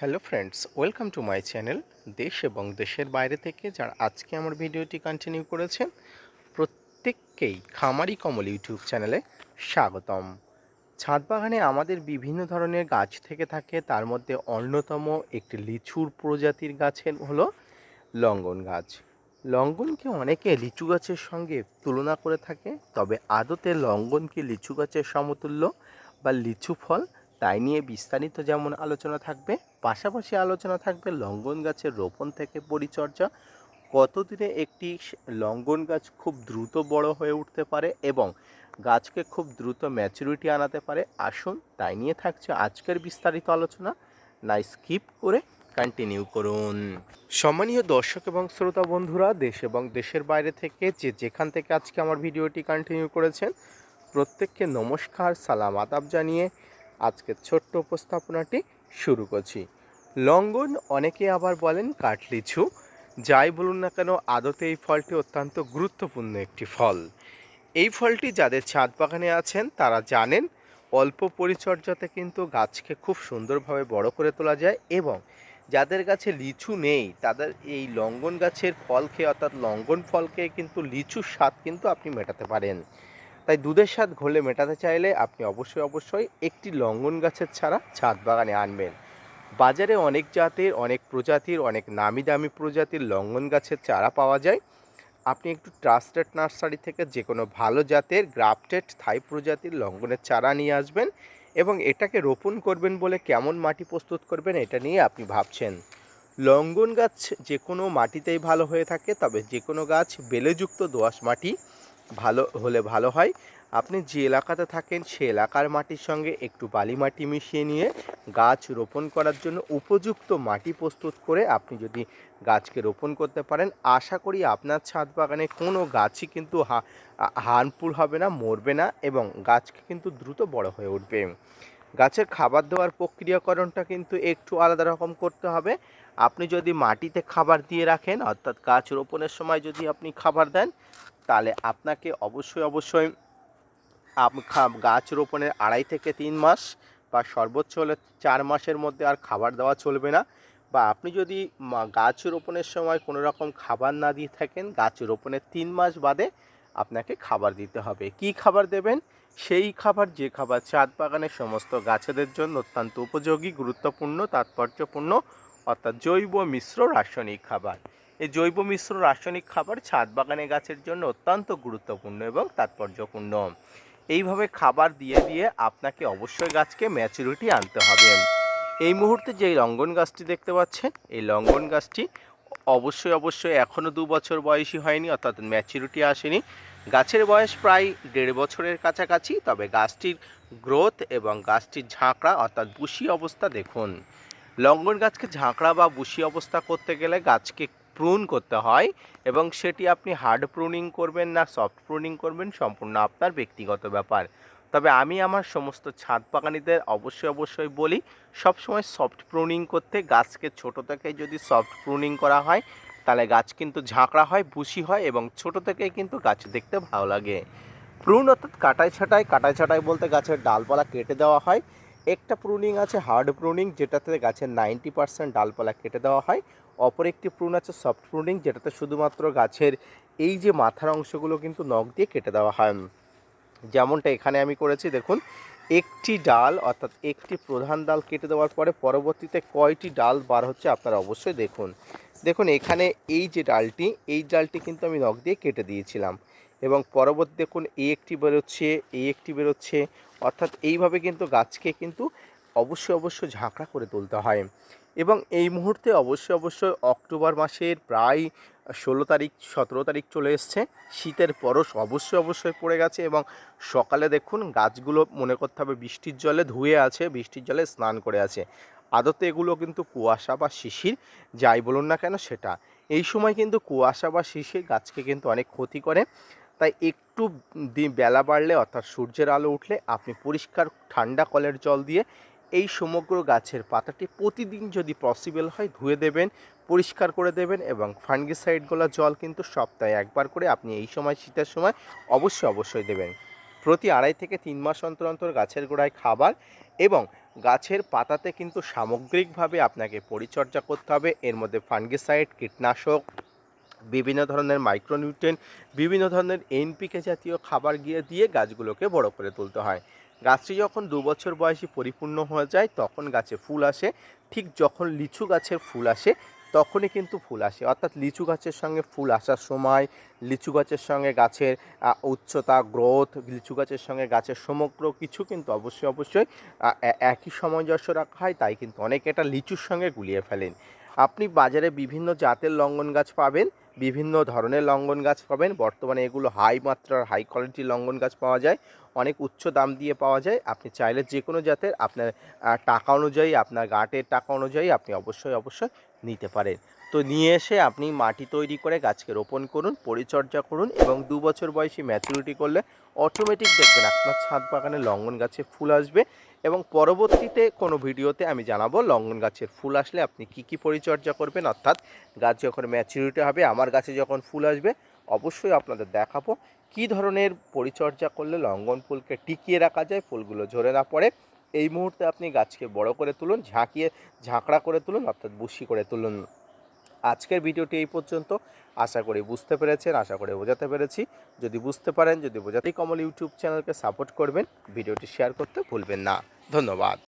Hello friends welcome to my channel দেশ এবং দেশের বাইরে থেকে যারা আজকে আমার ভিডিওটি কন্টিনিউ করেছেন, প্রত্যেককেই খামারি কমল ইউটিউব চ্যানেলে স্বাগতম। ছাদ বাগানে আমাদের বিভিন্ন ধরনের গাছ থেকে থাকে, তার মধ্যে অন্যতম একটি লিচুর প্রজাতির গাছের হলো লঙ্গন গাছ। লঙ্গনকে অনেকে লিচু গাছের সঙ্গে তুলনা করে থাকে, তবে আদতে লঙ্গন কি লিচু গাছের সমতুল্য বা লিচু ফল তাই নিয়ে বিস্তারিত যেমন আলোচনা থাকবে, পাশাপাশি আলোচনা থাকবে লঙ্গন গাছের রোপণ থেকে পরিচর্যা। কতদিনে একটি লঙ্গন গাছ খুব দ্রুত বড় হয়ে উঠতে পারে এবং গাছকে খুব দ্রুত ম্যাচুরিটি আনাতে পারে? আসুন, তাই নিয়ে থাকছে আজকের বিস্তারিত আলোচনা। না স্কিপ করে কন্টিনিউ করুন। সম্মানীয় দর্শক এবং শ্রোতা বন্ধুরা, দেশ এবং দেশের বাইরে থেকে যে যেখান থেকে আজকে আমার ভিডিওটি কন্টিনিউ করেছেন, প্রত্যেককে নমস্কার, সালাম, আদাব জানিয়ে আজকের ছোট্ট উপস্থাপনাটি শুরু করছি। লঙ্গন অনেকে আবার বলেন কাঠলিচু যাই বলুন না কেন, আদতে এই ফলটি অত্যন্ত গুরুত্বপূর্ণ একটি ফল। এই ফলটি যাদের ছাদ বাগানে আছেন, তারা জানেন অল্প পরিচর্যাতে কিন্তু গাছকে খুব সুন্দরভাবে বড় করে তোলা যায় এবং যাদের গাছে লিচু নেই, তাদের এই লঙ্গন গাছের ফল খেয়ে অর্থাৎ লঙ্গন ফল খেয়ে কিন্তু লিচুর স্বাদ কিন্তু আপনি মেটাতে পারেন। তাই দুধের স্বাদ ঘোলে মেটাতে চাইলে আপনি অবশ্যই অবশ্যই একটি লঙ্গন গাছের ছাড়া ছাদ বাগানে আনবেন। বাজারে অনেক জাতের, অনেক প্রজাতির, অনেক নামি দামি প্রজাতির লঙ্গন গাছের চারা পাওয়া যায়। আপনি একটু ট্রাস্টেড নার্সারি থেকে যে কোনো ভালো জাতের, গ্রাফটেড থাই প্রজাতির লঙ্গনের চারা নিয়ে আসবেন এবং এটাকে রোপণ করবেন বলে কেমন মাটি প্রস্তুত করবেন এটা নিয়ে আপনি ভাবছেন। লঙ্গন গাছ যে কোনো মাটিতেই ভালো হয়ে থাকে, তবে যে কোনো গাছ বেলেযুক্ত দোআঁশ মাটি ভালো হলে ভালো হয়। আপনি যে এলাকাতে থাকেন, সে এলাকার মাটির সঙ্গে একটু বালি মাটি মিশিয়ে নিয়ে গাছ রোপণ করার জন্য উপযুক্ত মাটি প্রস্তুত করে আপনি যদি গাছকে রোপণ করতে পারেন, আশা করি আপনার ছাদ বাগানে কোনো গাছই কিন্তু হার্মফুল হবে না, মরবে না এবং গাছকে কিন্তু দ্রুত বড় হয়ে উঠবে। গাছের খাবার দেওয়ার প্রক্রিয়াকরণটা কিন্তু একটু আলাদা রকম করতে হবে। আপনি যদি মাটিতে খাবার দিয়ে রাখেন, অর্থাৎ গাছ রোপণের সময় যদি আপনি খাবার দেন তাহলে আপনাকে অবশ্যই অবশ্যই গাছ রোপণের আড়াই থেকে তিন মাস বা সর্বোচ্চ হলে চার মাসের মধ্যে আর খাবার দেওয়া চলবে না। বা আপনি যদি গাছ রোপণের সময় কোনো রকম খাবার না দিয়ে থাকেন, গাছ রোপণের তিন মাস বাদে আপনাকে খাবার দিতে হবে। কি খাবার দেবেন? সেই খাবার, যে খাবার চাঁদ বাগানের সমস্ত গাছেদের জন্য অত্যন্ত উপযোগী, গুরুত্বপূর্ণ, তাৎপর্যপূর্ণ, অর্থাৎ জৈব, মিশ্র, রাসায়নিক খাবার। এই জৈব মিশ্র রাসায়নিক খাবার ছাদ বাগানে গাছের জন্য অত্যন্ত গুরুত্বপূর্ণ এবং তাৎপর্যপূর্ণ। এইভাবে খাবার দিয়ে দিয়ে আপনাকে অবশ্যই গাছকে ম্যাচুরিটি আনতে হবে। এই মুহূর্তে যে লঙ্গন গাছটি দেখতে পাচ্ছেন, এই লঙ্গন গাছটি অবশ্যই অবশ্যই এখনও দু বছর বয়সী হয়নি, অর্থাৎ ম্যাচুরিটি আসেনি। গাছের বয়স প্রায় দেড় বছরের কাছাকাছি, তবে গাছটির গ্রোথ এবং গাছটির ঝাঁকড়া, অর্থাৎ বুশি অবস্থা দেখুন। লঙ্গন গাছকে ঝাঁকড়া বা বুশি অবস্থা করতে গেলে গাছকে প্রুন করতে হয় এবং সেটি আপনি হার্ড প্রুনিং করবেন না সফট প্রুনিং করবেন, সম্পূর্ণ আপনার ব্যক্তিগত ব্যাপার। তবে আমি আমার সমস্ত ছাদ বাগানিদের অবশ্যই অবশ্যই বলি, সবসময় সফট প্রুনিং করতে, গাছকে ছোট থেকে যদি সফট প্রুনিং করা হয়, তাহলে গাছ কিন্তু ঝাঁকড়া হয় বুশি হয় এবং ছোট থেকেই কিন্তু গাছ দেখতে ভালো লাগে। প্রুন অর্থাৎ কাটাই ছাটাই কাটাই ছাটাই বলতে গাছের ডালপালা কেটে দেওয়া হয়। একটা প্রুনিং আছে হার্ড প্রুনিং যেটাতে গাছের নাইনটি পার্সেন্ট ডালপালা কেটে দেওয়া হয়। অপর একটি প্রুন আছে সফট প্রুনিং যেটাতে শুধুমাত্র গাছের এই যে মাথার অংশগুলো কিন্তু নখ দিয়ে কেটে দেওয়া হয়। যেমনটা এখানে আমি করেছি, দেখুন, একটি ডাল, অর্থাৎ একটি প্রধান ডাল কেটে দেওয়ার পরে পরবর্তীতে কয়টি ডাল বার হচ্ছে আপনারা অবশ্যই দেখুন। দেখুন, এখানে এই যে ডালটি, এই ডালটি কিন্তু আমি নখ দিয়ে কেটে দিয়েছিলাম। এবং পরবর্তী দেখুন এই একটি বেরোচ্ছে এই একটি বেরোচ্ছে, অর্থাৎ এইভাবে কিন্তু গাছকে কিন্তু অবশ্যই অবশ্যই ঝাঁকড়া করে তুলতে হয়। এবং এই মুহূর্তে অবশ্যই অবশ্যই অক্টোবর মাসের প্রায় ষোলো তারিখ, সতেরো তারিখ চলে এসছে। শীতের পরশ অবশ্যই অবশ্যই পড়ে গেছে এবং সকালে দেখুন গাছগুলো মনে করতে হবে বৃষ্টির জলে ধুয়ে আছে, বৃষ্টির জলে স্নান করে আছে। আদতে এগুলো কিন্তু কুয়াশা বা শিশির, যাই বলুন না কেন সেটা। এই সময় কিন্তু কুয়াশা বা শিশির গাছকে কিন্তু অনেক ক্ষতি করে। তাই একটু বেলা বাড়লে অর্থাৎ সূর্যের আলো উঠলে আপনি পরিষ্কার ঠান্ডা কলের জল দিয়ে এই সমগ্র গাছের পাতাটি প্রতিদিন যদি পসিবল হয় ধুয়ে দেবেন, পরিষ্কার করে দেবেন এবং ফাঙ্গিসাইডগুলো জল কিন্তু সপ্তাহে একবার করে আপনি এই সময় শীতের সময় অবশ্যই অবশ্যই দেবেন। প্রতি আড়াই থেকে তিন মাস অন্তর অন্তর গাছের গোড়ায় খাবার এবং গাছের পাতাতে কিন্তু সামগ্রিকভাবে আপনাকে পরিচর্যা করতে হবে। এর মধ্যে ফাঙ্গিসাইড কীটনাশক, বিভিন্ন ধরনের মাইক্রোনিউট্রেন বিভিন্ন ধরনের এনপিকে জাতীয় খাবার গিয়ে দিয়ে গাছগুলোকে বড় করে তুলতে হয়। গাছটি যখন দু বছর বয়সী পরিপূর্ণ হয়ে যায়, তখন গাছে ফুল আসে। ঠিক যখন লিচু গাছের ফুল আসে, তখনই কিন্তু ফুল আসে। অর্থাৎ লিচু গাছের সঙ্গে ফুল আসার সময়, লিচু গাছের সঙ্গে গাছের উচ্চতা, গ্রোথ, লিচু গাছের সঙ্গে গাছের সমগ্র কিছু কিন্তু অবশ্যই অবশ্যই একই সামঞ্জস্য রাখা হয়, তাই কিন্তু অনেকে এটা লিচুর সঙ্গে গুলিয়ে ফেলেন। আপনি বাজারে বিভিন্ন জাতের লঙ্গন গাছ পাবেন, বিভিন্ন ধরনের লঙ্গন গাছ পাবেন। বর্তমানে এগুলো হাই মাত্রার হাই কোয়ালিটির লঙ্গন গাছ পাওয়া যায়। অনেক উচ্চ দাম দিয়ে পাওয়া যায়। আপনি চাইলে যে কোনো জাতের আপনার টাকা অনুযায়ী, আপনার গাঁটের টাকা অনুযায়ী আপনি অবশ্যই অবশ্যই নিতে পারেন। তো নিয়ে এসে আপনি মাটি তৈরি করে গাছকে রোপণ করুন, পরিচর্যা করুন এবং দু বছর বয়সী ম্যাচুরিটি করলে অটোমেটিক দেখবেন আপনার ছাদ বাগানে লঙ্গন গাছে ফুল আসবে এবং পরবর্তীতে কোনো ভিডিওতে আমি জানাব লঙ্গন গাছের ফুল আসলে আপনি কি কি পরিচর্যা করবেন। অর্থাৎ গাছ যখন ম্যাচুরিটি হবে, আমার গাছে যখন ফুল আসবে, অবশ্যই আপনাদের দেখাবো কি ধরনের পরিচর্যা করলে লঙ্গন ফুলকে টিকিয়ে রাখা যায়, ফুলগুলো ঝরে না পড়ে? এই মুহূর্তে আপনি গাছকে বড় করে তুলুন, ঝাঁকিয়ে, ঝাঁকড়া করে তুলুন, অর্থাৎ বুসি করে তুলুন। আজকের ভিডিওটি এই পর্যন্ত। আশা করি বুঝতে পেরেছেন, আশা করে বোঝাতে পেরেছি। যদি বুঝতে পারেন, যদি বোঝাতেই কমল ইউটিউব চ্যানেলকে সাপোর্ট করবেন, ভিডিওটি শেয়ার করতে ভুলবেন না। ধন্যবাদ।